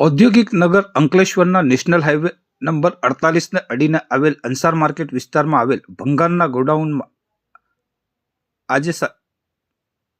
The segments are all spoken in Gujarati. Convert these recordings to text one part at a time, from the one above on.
ઔદ્યોગિક નગર અંકલેશ્વરના નેશનલ હાઈવે નંબર અડતાલીસને અડીને આવેલ અંસાર માર્કેટ વિસ્તારમાં આવેલ ભંગારના ગોડાઉનમાં આજે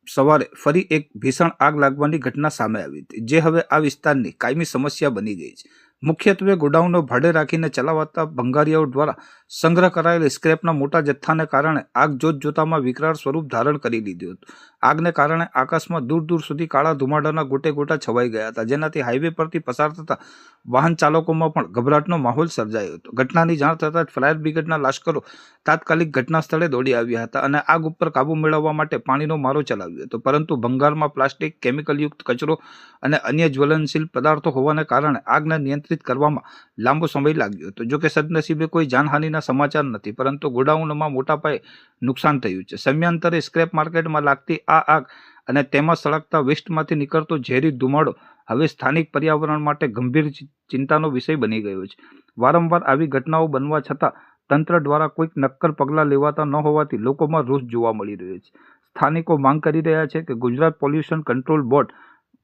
સવારે ફરી એક ભીષણ આગ લાગવાની ઘટના સામે આવી હતી, જે હવે આ વિસ્તારની કાયમી સમસ્યા બની ગઈ છે. મુખ્યત્વે ગોડાઉનો ભાડે રાખીને ચલાવાતા ભંગારીયાઓ દ્વારા સંગ્રહ કરાયેલ સ્ક્રેપના મોટા જથ્થાને કારણે આગ જોત જોતામાં વિકરાળ સ્વરૂપ ધારણ કરી લીધું હતું. આગને કારણે આકાશમાં દૂર દૂર સુધી કાળા ધુમાડાના ગોટે ગોટા છવાઈ ગયા હતા, જેનાથી હાઈવે પરથી પસાર થતા વાહન ચાલકોમાં પણ ગભરાટનો માહોલ સર્જાયો હતો. ઘટનાની જાણ થતાં જ ફાયર બ્રિગેડના લાશ્કરો તાત્કાલિક ઘટના સ્થળે દોડી આવ્યા હતા અને આગ ઉપર કાબુ મેળવવા માટે પાણીનો મારો ચલાવ્યો હતો. પરંતુ ભંગારમાં પ્લાસ્ટિક, કેમિકલયુક્ત કચરો અને અન્ય જ્વલનશીલ પદાર્થો હોવાને કારણે આગને નિયંત્રિત કરવામાં લાંબો સમય લાગ્યો હતો. જોકે સદનસીબે કોઈ જાનહાનિના સમાચાર નથી, પરંતુ ગોડાઉનમાં મોટા પાયે નુકસાન થયું છે. સમયાંતરે સ્ક્રેપ માર્કેટમાં લાગતી આ આગ અને તેમાં સળગતા વેસ્ટમાંથી નીકળતો ઝેરી ધુમાડો હવે સ્થાનિક પર્યાવરણ માટે ગંભીર ચિંતાનો વિષય બની ગયો છે. વારંવાર આવી ઘટનાઓ બનવા છતાં તંત્ર દ્વારા કોઈક નક્કર પગલાં લેવાતા ન હોવાથી લોકોમાં રોષ જોવા મળી રહ્યો છે. સ્થાનિકો માંગ કરી રહ્યા છે કે ગુજરાત પોલ્યુશન કંટ્રોલ બોર્ડ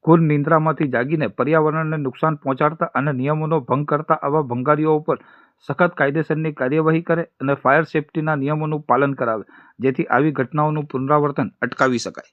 ઘોર નિંદ્રામાંથી જાગીને પર્યાવરણને નુકસાન પહોંચાડતા અને નિયમોનો ભંગ કરતા આવા ભંગારીઓ ઉપર સખત કાયદેસરની કાર્યવાહી કરે અને ફાયર સેફટીના નિયમોનું પાલન કરાવે, જેથી આવી ઘટનાઓનું પુનરાવર્તન અટકાવી શકાય.